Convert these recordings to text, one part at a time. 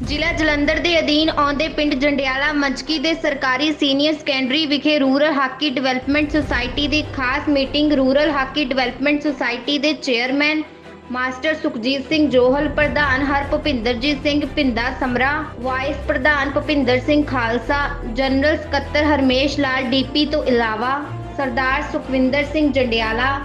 ਜ਼ਿਲ੍ਹਾ ਜਲੰਧਰ ਦੇ ਅਧੀਨ ਆਉਂਦੇ ਪਿੰਡ ਜੰਡਿਆਲਾ ਮੰਚਕੀ ਦੇ ਸਰਕਾਰੀ ਸੀਨੀਅਰ ਸੈਕੰਡਰੀ ਵਿਖੇ ਰੂਰਲ ਹਾਕੀ ਡਿਵੈਲਪਮੈਂਟ ਸੁਸਾਇਟੀ ਦੀ ਖਾਸ meeting rural hockey development society ਦੇ ਚੇਅਰਮੈਨ ਮਾਸਟਰ ਸੁਖਜੀਤ ਸਿੰਘ ਜੋਹਲ, ਪ੍ਰਧਾਨ ਹਰਭੁਪਿੰਦਰਜੀਤ ਸਿੰਘ ਪਿੰਦਾ ਸਮਰਾ, ਵਾਈਸ ਪ੍ਰਧਾਨ ਭੁਪਿੰਦਰ ਸਿੰਘ ਖਾਲਸਾ, ਜਨਰਲ ਸਕੱਤਰ ਹਰਮੇਸ਼ ਲਾਲ ਡੀਪੀ ਤੋਂ ਇਲਾਵਾ ਸਰਦਾਰ ਸੁਖਵਿੰਦਰ ਸਿੰਘ ਜੰਡਿਆਲਾ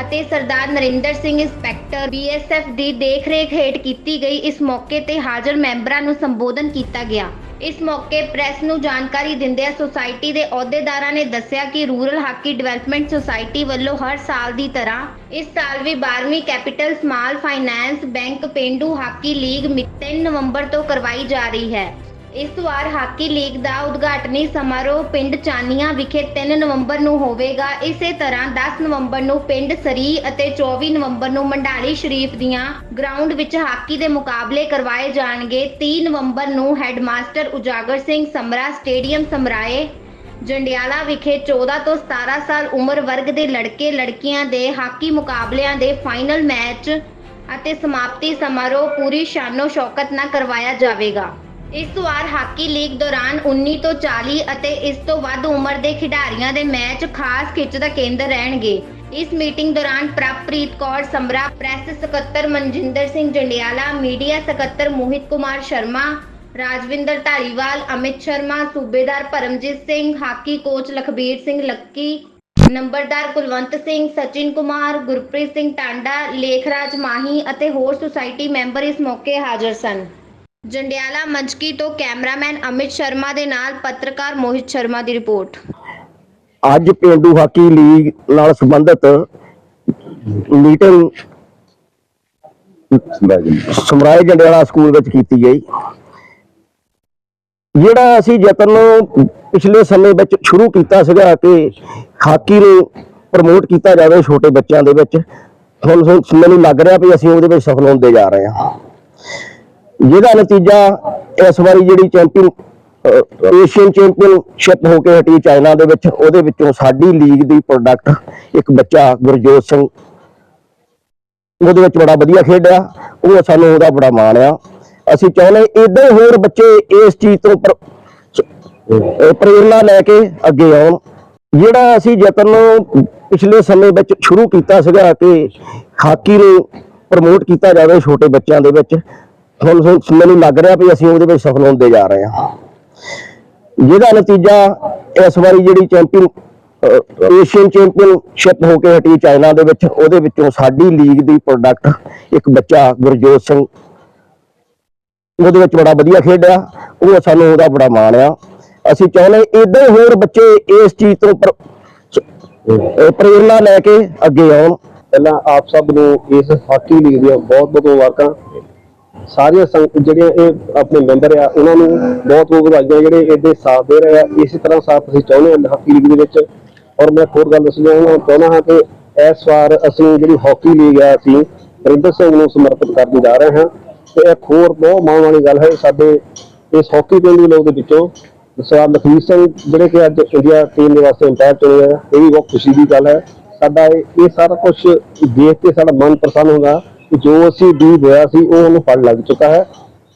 ਅਤੇ ਸਰਦਾਰ ਨਰਿੰਦਰ ਸਿੰਘ ਇੰਸਪੈਕਟਰ ਬੀਐਸਐਫ ਦੀ ਦੇਖਰੇਖ ਹੇਠ ਕੀਤੀ ਗਈ ਇਸ ਮੌਕੇ ਤੇ ਹਾਜ਼ਰ ਮੈਂਬਰਾਂ ਨੂੰ ਸੰਬੋਧਨ ਕੀਤਾ ਗਿਆ। ਇਸ ਮੌਕੇ ਪ੍ਰੈਸ ਨੂੰ ਜਾਣਕਾਰੀ ਦਿੰਦਿਆਂ ਸੁਸਾਇਟੀ ਦੇ ਅਹੁਦੇਦਾਰਾਂ ਨੇ ਦੱਸਿਆ ਕਿ ਰੂਰਲ ਹਾਕੀ ਡਿਵੈਲਪਮੈਂਟ ਸੁਸਾਇਟੀ ਵੱਲੋਂ ਹਰ ਸਾਲ ਦੀ ਤਰ੍ਹਾਂ ਇਸ ਸਾਲ ਵੀ 12ਵੀਂ capital small finance bank Pindu hockey league ਮਿ- 3 ਨਵੰਬਰ ਤੋਂ ਕਰਵਾਈ ਜਾ ਰਹੀ ਹੈ। ਇਸ ਵਾਰ ਹਾਕੀ ਲੀਗ ਦਾ ਉਦਘਾਟਨੀ ਸਮਾਰੋਹ ਪਿੰਡ ਚਾਨੀਆਂ ਵਿਖੇ 3 ਨਵੰਬਰ ਨੂੰ ਹੋਵੇਗਾ। ਇਸੇ ਤਰ੍ਹਾਂ 10 ਨਵੰਬਰ ਨੂੰ ਪਿੰਡ ਸਰੀ ਅਤੇ 24 ਨਵੰਬਰ ਨੂੰ ਮੰਡਾਲੀ ਸ਼ਰੀਫ ਦੀਆਂ ਗਰਾਊਂਡ ਵਿੱਚ ਹਾਕੀ ਦੇ ਮੁਕਾਬਲੇ ਕਰਵਾਏ ਜਾਣਗੇ। 30 ਨਵੰਬਰ ਨੂੰ ਹੈਡਮਾਸਟਰ ਉਜਾਗਰ ਸਿੰਘ ਸਮਰਾ ਸਟੇਡੀਅਮ ਸਮਰਾਏ। ਜੰਡਿਆਲਾ ਵਿਖੇ 14 ਤੋਂ 17 ਸਾਲ ਉਮਰ ਵਰਗ ਦੇ ਲੜਕੇ ਲੜਕੀਆਂ ਦੇ ਹਾਕੀ ਮੁਕਾਬਲਿਆਂ ਦੇ ਫਾਈਨਲ ਮੈਚ ਅਤੇ ਸਮਾਪਤੀ ਸਮਾਰੋਹ ਪੂਰੀ ਸ਼ਾਨੋ ਸ਼ੌਕਤ ਨਾਲ ਕਰਵਾਇਆ ਜਾਵੇਗਾ। ਇਸ ਵਾਰ ਹਾਕੀ ਲੀਗ ਦੌਰਾਨ 19 ਤੋਂ 40 ਅਤੇ ਇਸ ਤੋਂ ਵੱਧ ਉਮਰ ਦੇ ਖਿਡਾਰੀਆਂ ਦੇ ਮੈਚ ਖਾਸ ਖਿੱਚ ਦਾ ਕੇਂਦਰ ਰਹਿਣਗੇ। ਇਸ ਮੀਟਿੰਗ ਦੌਰਾਨ ਪ੍ਰਭਪ੍ਰੀਤ ਕੌਰ ਸਮਰਾ ਪ੍ਰੈਸ ਸਕੱਤਰ ਮਨਜਿੰਦਰ ਸਿੰਘ ਜੰਡਿਆਲਾ, ਮੀਡੀਆ ਸਕੱਤਰ ਮੋਹਿਤ ਕੁਮਾਰ ਸ਼ਰਮਾ, ਰਾਜਵਿੰਦਰ ਢਾਲੀਵਾਲ ਅਮਿਤ ਸ਼ਰਮਾ, ਸੂਬੇਦਾਰ ਪਰਮਜੀਤ ਸਿੰਘ, ਹਾਕੀ ਕੋਚ ਲਖਬੀਰ ਸਿੰਘ ਲੱਕੀ, ਨੰਬਰਦਾਰ ਕੁਲਵੰਤ ਸਿੰਘ, ਸਚਿਨ ਕੁਮਾਰ, ਗੁਰਪ੍ਰੀਤ ਸਿੰਘ ਟਾਂਡਾ, ਲੇਖਰਾਜ ਮਾਹੀ ਅਤੇ ਹੋਰ ਸੁਸਾਇਟੀ ਮੈਂਬਰ ਇਸ ਮੌਕੇ ਹਾਜ਼ਰ ਸਨ। ਜੰਡਿਆਲਾ ਮੰਚਕੀ ਤੋਂ ਕੈਮਰਾਮੈਨ ਅਮਿਤ ਸ਼ਰਮਾ ਦੇ ਨਾਲ ਪੱਤਰਕਾਰ ਮੋਹਿਤ ਸ਼ਰਮਾ ਦੀ ਰਿਪੋਰਟ। ਅੱਜ ਪਿੰਡੂ ਹਾਕੀ ਲੀਗ ਨਾਲ ਸੰਬੰਧਿਤ ਮੀਟਿੰਗ ਸਮਰਾਏ ਜੰਡਿਆਲਾ ਸਕੂਲ ਵਿੱਚ ਕੀਤੀ ਗਈ। ਜਿਹੜਾ ਅਸੀਂ ਯਤਨ ਪਿਛਲੇ ਸਮੇਂ ਵਿੱਚ ਸ਼ੁਰੂ ਕੀਤਾ ਸੀਗਾ ਕਿ ਹਾਕੀ ਨੂੰ ਪ੍ਰਮੋਟ ਕੀਤਾ ਜਾਵੇ ਛੋਟੇ ਬੱਚਿਆਂ ਦੇ ਵਿੱਚ, ਹੁਣ ਮੈਨੂੰ ਲੱਗ ਰਿਹਾ ਵੀ ਅਸੀਂ ਉਹਦੇ ਵਿੱਚ ਸਫਲ ਹੁੰਦੇ ਜਾ ਰਹੇ ਹਾਂ। ਜਿਹਦਾ ਨਤੀਜਾ ਇਸ ਵਾਰੀ ਜਿਹੜੀ ਚੈਂਪੀਅਨ ਏਸ਼ੀਅਨ ਚੈਂਪੀਅਨਸ਼ਿਪ ਹੋ ਕੇ ਹਟੀ ਚਾਈਨਾ ਦੇ ਵਿੱਚ, ਉਹਦੇ ਵਿੱਚੋਂ ਸਾਡੀ ਲੀਗ ਦੀ ਪ੍ਰੋਡਕਟ ਇੱਕ ਬੱਚਾ ਗੁਰਜੋਤ ਸਿੰਘ। ਉਹਦੇ ਵਿੱਚ ਬੜਾ ਵਧੀਆ ਖੇਡਿਆ, ਉਹ ਸਾਨੂੰ ਉਹਦਾ ਬੜਾ ਮਾਣ ਆ। ਅਸੀਂ ਚਾਹੁੰਦੇ ਇਦਾਂ ਹੀ ਹੋਰ ਬੱਚੇ ਇਸ ਚੀਜ਼ ਤੋਂ ਪਰ- ਪ੍ਰੇਰਨਾ ਲੈ ਕੇ ਅੱਗੇ ਆਉਣ। ਜਿਹੜਾ ਅਸੀਂ ਯਤਨ ਪਿਛਲੇ ਸਮੇਂ ਵਿੱਚ ਸ਼ੁਰੂ ਕੀਤਾ ਸੀਗਾ ਕਿ ਹਾਕੀ ਨੂੰ ਪ੍ਰਮੋਟ ਕੀਤਾ ਜਾਵੇ ਛੋਟੇ ਬੱਚਿਆਂ ਦੇ ਵਿੱਚ ਹੁਣ ਮੈਨੂੰ ਲੱਗ ਰਿਹਾ ਵੀ ਅਸੀਂ ਉਹਦੇ ਵਿੱਚ ਸਫਲ ਹੁੰਦੇ ਜਾ ਰਹੇ ਹਾਂ। ਜਿਹਦਾ ਨਤੀਜਾ ਇਸ ਵਾਰੀ ਜਿਹੜੀ ਚੈਂਪੀਅਨ ਏਸ਼ੀਅਨ ਚੈਂਪੀਅਨਸ਼ਿਪ ਹੋ ਕੇ ਹਟੀ ਚਾਈਨਾ ਦੇ ਵਿੱਚ ਉਹਦੇ ਵਿੱਚੋਂ ਸਾਡੀ ਲੀਗ ਦੀ ਪ੍ਰੋਡਕਟ ਇੱਕ ਬੱਚਾ ਗੁਰਜੋਤ ਸਿੰਘ। ਉਹਦੇ ਵਿੱਚ ਬੜਾ ਵਧੀਆ ਖੇਡਿਆ ਉਹ ਸਾਨੂੰ ਉਹਦਾ ਬੜਾ ਮਾਣ ਆ। ਅਸੀਂ ਚਾਹੁੰਦੇ ਇਦਾਂ ਹੀ ਹੋਰ ਬੱਚੇ ਇਸ ਚੀਜ਼ ਤੋਂ ਪਰ- ਅਹ ਪ੍ਰੇਰਨਾ ਲੈ ਕੇ ਅੱਗੇ ਆਉਣ। ਪਹਿਲਾਂ ਆਪ ਸਭ ਨੂੰ ਇਸ ਹਾਕੀ ਲੀਗ ਦੀਆਂ ਬਹੁਤ ਬਹੁਤ ਮੁਬਾਰਕਾਂ। ਸਾਰੀਆਂ ਸੰਗ, ਜਿਹੜੀਆਂ ਇਹ ਆਪਣੇ ਮੈਂਬਰ ਆ, ਉਹਨਾਂ ਨੂੰ ਬਹੁਤ ਬਹੁਤ ਵਧਾਈਆਂ ਜਿਹੜੇ ਇਹਦੇ ਸਾਥ ਦੇ ਰਹੇ ਆ। ਇਸੇ ਤਰ੍ਹਾਂ ਸਾਥ ਅਸੀਂ ਚਾਹੁੰਦੇ ਹਾਂ ਹਾਕੀ ਲੀਗ ਦੇ ਵਿੱਚ। ਔਰ ਮੈਂ ਇੱਕ ਹੋਰ ਗੱਲ ਦੱਸਣਾ ਚਾਹੁੰਦਾ ਚਾਹੁੰਦਾ ਹਾਂ ਕਿ ਇਸ ਵਾਰ ਅਸੀਂ ਜਿਹੜੀ ਹਾਕੀ ਲੀਗ ਆ, ਅਸੀਂ ਵਰਿੰਦਰ ਸਿੰਘ ਨੂੰ ਸਮਰਪਿਤ ਕਰਨ ਜਾ ਰਹੇ ਹਾਂ। ਤੇ ਇੱਕ ਹੋਰ ਬਹੁਤ ਮਾਣ ਵਾਲੀ ਗੱਲ ਹੈ, ਸਾਡੇ ਇਸ ਹਾਕੀ ਟੀਮ ਦੇ ਲੋਕ ਦੇ ਵਿੱਚੋਂ ਸਰਦਾਰ ਲਖਵੀਰ ਸਿੰਘ, ਜਿਹੜੇ ਕਿ ਅੱਜ ਇੰਡੀਆ ਟੀਮ ਦੇ ਵਾਸਤੇ ਇੰਪਾਇਰ ਚੁਣੇ ਆ, ਇਹ ਵੀ ਬਹੁਤ ਖੁਸ਼ੀ ਦੀ ਗੱਲ ਹੈ। ਸਾਡਾ ਇਹ ਇਹ ਸਾਰਾ ਕੁਝ ਦੇਖ ਕੇ ਸਾਡਾ ਮਨ ਪ੍ਰਸੰਨ ਹੁੰਦਾ। ਜੋ ਅਸੀਂ ਉਮੀਦ ਹੋਇਆ ਸੀ, ਉਹ ਉਹਨੂੰ ਫਲ ਲੱਗ ਚੁੱਕਾ ਹੈ।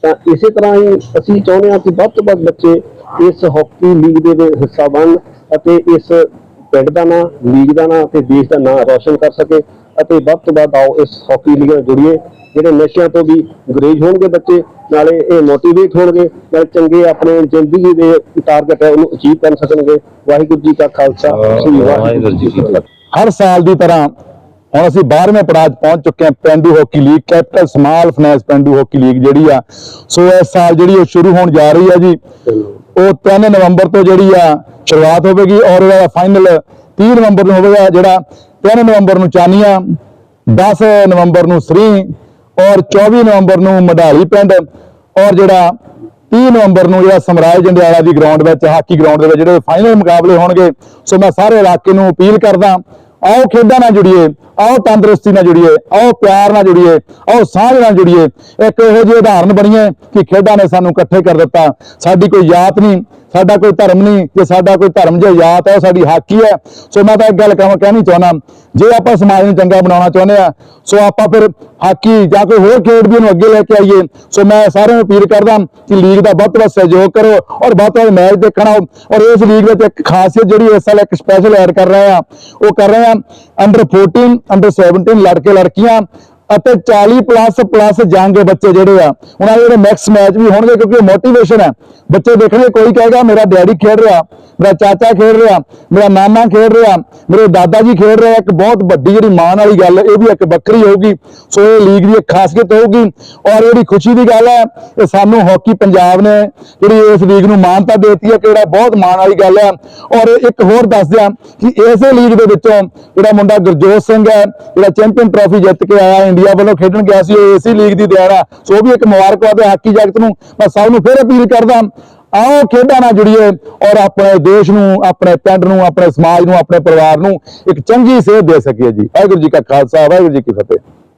ਤਾਂ ਇਸੇ ਤਰ੍ਹਾਂ ਹੀ ਅਸੀਂ ਚਾਹੁੰਦੇ ਹਾਂ ਕਿ ਵੱਧ ਤੋਂ ਵੱਧ ਬੱਚੇ ਇਸ ਹਾਕੀ ਲੀਗ ਦੇ ਵਿੱਚ ਹਿੱਸਾ ਬਣ ਅਤੇ ਇਸ ਪਿੰਡ ਦਾ ਨਾਂ, ਲੀਗ ਦਾ ਨਾਂ ਤੇ ਦੇਸ਼ ਦਾ ਨਾਂ ਰੌਸ਼ਨ ਕਰ ਸਕੇ ਅਤੇ ਵੱਧ ਤੋਂ ਵੱਧ ਆਓ ਇਸ ਹਾਕੀ ਲੀਗ ਨਾਲ ਜੁੜੀਏ, ਜਿਹੜੇ ਨਸ਼ਿਆਂ ਤੋਂ ਵੀ ਗੁਰੇਜ਼ ਹੋਣਗੇ ਬੱਚੇ, ਨਾਲੇ ਇਹ ਮੋਟੀਵੇਟ ਹੋਣਗੇ, ਨਾਲੇ ਚੰਗੇ ਆਪਣੇ ਜ਼ਿੰਦਗੀ ਦੇ ਟਾਰਗੇਟ ਹੈ, ਉਹਨੂੰ ਅਚੀਵ ਕਰ ਸਕਣਗੇ। ਵਾਹਿਗੁਰੂ ਜੀ ਕਾ ਖਾਲਸਾ, ਸ੍ਰੀ ਵਾਹਿਗੁਰੂ ਜੀ ਕੀ ਫਤਿਹ। ਹਰ ਸਾਲ ਦੀ ਤਰ੍ਹਾਂ ਹੁਣ ਅਸੀਂ 12ਵੇਂ ਪੜਾਅ 'ਚ ਪਹੁੰਚ ਚੁੱਕੇ ਹਾਂ Pindu hockey league, capital small finance Pindu hockey league ਜਿਹੜੀ ਆ। ਸੋ ਇਸ ਸਾਲ ਜਿਹੜੀ ਉਹ ਸ਼ੁਰੂ ਹੋਣ ਜਾ ਰਹੀ ਆ ਜੀ, ਉਹ 3 ਨਵੰਬਰ ਤੋਂ ਜਿਹੜੀ ਆ ਸ਼ੁਰੂਆਤ ਹੋਵੇਗੀ ਔਰ ਉਹਦਾ ਫਾਈਨਲ 30 ਨਵੰਬਰ ਨੂੰ ਹੋਵੇਗਾ ਜਿਹੜਾ 3 ਨਵੰਬਰ ਨੂੰ ਚਾਨੀਆਂ 10 ਨਵੰਬਰ ਨੂੰ ਸਰੀ ਔਰ 24 ਨਵੰਬਰ ਨੂੰ ਮਡਾਲੀ ਪਿੰਡ ਔਰ ਜਿਹੜਾ 30 ਨਵੰਬਰ ਨੂੰ ਜਿਹੜਾ ਸਮਰਾਜ ਜੰਡਿਆਲਾ ਦੀ ਗਰਾਊਂਡ ਵਿੱਚ, ਹਾਕੀ ਗਰਾਊਂਡ ਦੇ ਵਿੱਚ ਜਿਹੜੇ ਫਾਈਨਲ ਮੁਕਾਬਲੇ ਹੋਣਗੇ। ਸੋ ਮੈਂ ਸਾਰੇ ਇਲਾਕੇ ਨੂੰ ਅਪੀਲ ਕਰਦਾ ਆਓ ਖੇਡਾਂ ਨਾਲ ਜੁੜੀਏ, ਆਓ ਤੰਦਰੁਸਤੀ ਨਾਲ ਜੁੜੀਏ, ਆਓ ਪਿਆਰ ਨਾਲ ਜੁੜੀਏ, ਆਓ ਸਾਂਝ ਨਾਲ ਜੁੜੀਏ। ਇੱਕ ਇਹੋ ਜਿਹੇ ਉਦਾਹਰਨ ਬਣੀਏ ਕਿ ਖੇਡਾਂ ਨੇ ਸਾਨੂੰ ਇਕੱਠੇ ਕਰ ਦਿੱਤਾ। ਸਾਡੀ ਕੋਈ ਜਾਤ ਨਹੀਂ, ਸਾਡਾ ਕੋਈ ਧਰਮ ਨਹੀਂ, ਜੇ ਸਾਡਾ ਕੋਈ ਧਰਮ ਜੇ ਜਾਤ ਹੈ, ਉਹ ਸਾਡੀ ਹਾਕੀ ਹੈ। ਸੋ ਮੈਂ ਤਾਂ ਇੱਕ ਗੱਲ ਕਹਾਂ, ਕਹਿਣੀ ਚਾਹੁੰਦਾ ਜੇ ਆਪਾਂ ਸਮਾਜ ਨੂੰ ਚੰਗਾ ਬਣਾਉਣਾ ਚਾਹੁੰਦੇ ਆ, ਸੋ ਆਪਾਂ ਫਿਰ ਹਾਕੀ ਜਾਂ ਕੋਈ ਹੋਰ ਖੇਡ ਵੀ ਨੂੰ ਅੱਗੇ ਲੈ ਕੇ ਆਈਏ। ਸੋ ਮੈਂ ਸਾਰਿਆਂ ਨੂੰ ਅਪੀਲ ਕਰਦਾ ਕਿ ਲੀਗ ਦਾ ਵੱਧ ਵੱਧ ਸਹਿਯੋਗ ਕਰੋ ਔਰ ਵੱਧ ਵੱਧ ਮੈਚ ਦੇਖਣਾ ਔਰ ਇਸ ਲੀਗ ਵਿੱਚ ਇੱਕ ਖਾਸੀਅਤ ਜਿਹੜੀ ਇਸ ਸਾਲ ਇੱਕ ਸਪੈਸ਼ਲ ਐਡ ਕਰ ਰਹੇ ਆ। ਉਹ ਕਰ ਰਹੇ ਆ ਅੰਡਰ 14 ਅੰਡਰ 17 ਲੜਕੇ ਲੜਕੀਆਂ ਅਤੇ 40 ਪਲੱਸ ਪਲੱਸ ਜੰਗ ਬੱਚੇ ਜਿਹੜੇ ਆ। ਉਹਨਾਂ ਦੇ ਜਿਹੜੇ ਮੈਕਸ ਮੈਚ ਵੀ ਹੋਣਗੇ, ਕਿਉਂਕਿ ਮੋਟੀਵੇਸ਼ਨ ਹੈ। ਬੱਚੇ ਦੇਖਣਗੇ, ਕੋਈ ਕਹੇਗਾ, ਮੇਰਾ ਡੈਡੀ ਖੇਡ ਰਿਹਾ, ਮੇਰਾ ਚਾਚਾ ਖੇਡ ਰਿਹਾ, ਮੇਰਾ ਨਾਨਾ ਖੇਡ ਰਿਹਾ, ਮੇਰੇ ਦਾਦਾ ਜੀ ਖੇਡ ਰਿਹਾ ਇੱਕ ਬਹੁਤ ਵੱਡੀ ਜਿਹੜੀ ਮਾਣ ਵਾਲੀ ਗੱਲ, ਇਹ ਵੀ ਇੱਕ ਵੱਖਰੀ ਹੋਊਗੀ। ਸੋ ਇਹ ਲੀਗ ਦੀ ਇੱਕ ਖਾਸੀਅਤ ਹੋਊਗੀ। ਔਰ ਜਿਹੜੀ ਖੁਸ਼ੀ ਦੀ ਗੱਲ ਹੈ, ਇਹ ਸਾਨੂੰ ਹਾਕੀ ਪੰਜਾਬ ਨੇ ਜਿਹੜੀ ਇਸ ਲੀਗ ਨੂੰ ਮਾਨਤਾ ਦੇਤੀ ਹੈ ਕਿ ਜਿਹੜਾ ਬਹੁਤ ਮਾਣ ਵਾਲੀ ਗੱਲ ਹੈ। ਔਰ ਇੱਕ ਹੋਰ ਦੱਸ ਦਿਆਂ ਕਿ ਇਸੇ ਲੀਗ ਦੇ ਵਿੱਚੋਂ ਜਿਹੜਾ ਮੁੰਡਾ ਗੁਰਜੋਤ ਸਿੰਘ ਹੈ, ਜਿਹੜਾ ਚੈਂਪੀਅਨ ਟਰਾਫੀ ਜਿੱਤ ਕੇ ਆਇਆ ਇੰਡੀਆ ਵੱਲੋਂ ਖੇਡਣ ਗਿਆ ਸੀ, ਉਹ ਇਸੇ ਲੀਗ ਦੀ ਦੇਣ ਆ। ਸੋ ਵੀ ਇੱਕ ਮੁਬਾਰਕਬਾਦ ਹੈ ਹਾਕੀ ਜਗਤ ਨੂੰ। ਮੈਂ ਸਭ ਨੂੰ ਫਿਰ ਅਪੀਲ ਕਰਦਾ, ਆਓ ਖੇਡਾਂ ਨਾਲ ਜੁੜੀਏ ਔਰ ਆਪਣੇ ਦੇਸ਼ ਨੂੰ, ਆਪਣੇ ਪਿੰਡ ਨੂੰ, ਆਪਣੇ ਸਮਾਜ ਨੂੰ, ਆਪਣੇ ਪਰਿਵਾਰ ਨੂੰ ਇੱਕ ਚੰਗੀ ਸੇਧ ਦੇ ਸਕੀਏ ਜੀ। ਵਾਹਿਗੁਰੂ ਜੀ ਕਾ ਖਾਲਸਾ, ਵਾਹਿਗੁਰੂ ਜੀ ਕੀ ਫਤਿਹ।